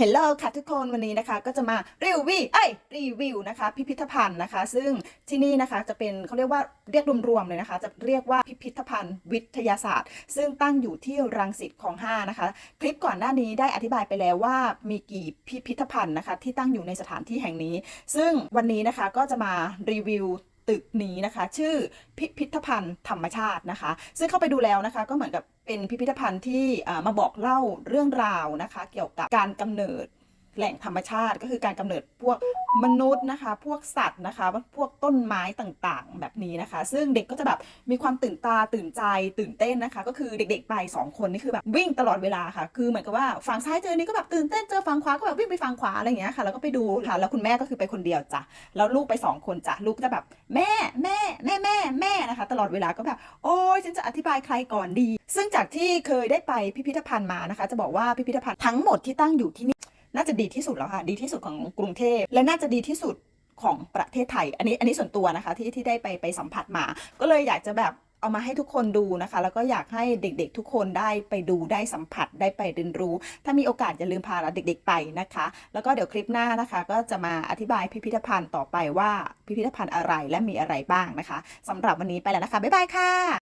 เฮลโลค่ะทุกคนวันนี้นะคะก็จะมารีวิวเอ้ยรีวิวนะคะ พิพิธภัณฑ์นะคะ ซึ่งที่นี่นะคะจะเป็นเขาเรียกว่าเรียกรวมๆเลยนะคะ จะเรียกว่าพิพิธภัณฑ์วิทยาศาสตร์ ซึ่งตั้งอยู่ที่รังสิตของ5นะคะ คลิปก่อนหน้านี้ได้อธิบายไปแล้วว่ามีกี่พิพิธภัณฑ์นะคะ ที่ตั้งอยู่ในสถานที่แห่งนี้ ซึ่งวันนี้นะคะก็จะมารีวิวตึกนี้นะคะ ชื่อพิพิธภัณฑ์ธรรมชาตินะคะ ซึ่งเข้าไปดูแล้วนะคะ ก็เหมือนกับ เป็นพิพิธภัณฑ์ที่มาบอกเล่าเรื่องราวนะคะ เกี่ยวกับการกำเนิด แหล่งธรรมชาติก็คือการกำเนิดพวกมนุษย์นะคะ พวกสัตว์นะคะ พวกต้นไม้ต่างๆ แบบนี้นะคะ ซึ่งเด็กก็จะแบบมีความตื่นตาตื่นใจตื่นเต้นนะคะ ก็คือเด็กๆไปสองคนนี่คือแบบวิ่งตลอดเวลาค่ะ คือเหมือนกับว่าฝั่งซ้ายเจอนี่ก็แบบตื่นเต้นเจอฝั่งขวาก็แบบวิ่งไปฝั่งขวาอะไรอย่างเงี้ยค่ะแล้วก็ไปดูค่ะแล้วคุณแม่ก็คือไปคนเดียวจ้ะแล้วลูกไปสองคนจ้ะลูกจะแบบแม่แม่แม่แม่แม่นะคะ ตลอดเวลาก็แบบโอ้ยฉันจะอธิบายใครก่อนดี ซึ่งจากที่เคยได้ไปพิพิธภัณฑ์มานะคะ จะบอกว่าพิพิธภัณฑ์ทั้งหมดที่ตั้งอยู่ที่นี่ น่าจะดีที่สุดแล้วค่ะ ดีที่สุดของกรุงเทพและน่าจะดีที่สุดของประเทศไทย อันนี้อันนี้ส่วนตัวนะคะที่ที่ได้ไปไปสัมผัสมา ก็เลยอยากจะแบบเอามาให้ทุกคนดูนะคะ แล้วก็อยากให้เด็กๆทุกคนได้ไปดูได้สัมผัสได้ไปเรียนรู้ ถ้ามีโอกาสอย่าลืมพาเด็กๆไปนะคะ แล้วก็เดี๋ยวคลิปหน้านะคะ ก็จะมาอธิบายพิพิธภัณฑ์ต่อไปว่าพิพิธภัณฑ์อะไรและมีอะไรบ้างนะคะสำหรับวันนี้ไปแล้วนะคะบ๊ายบายค่ะ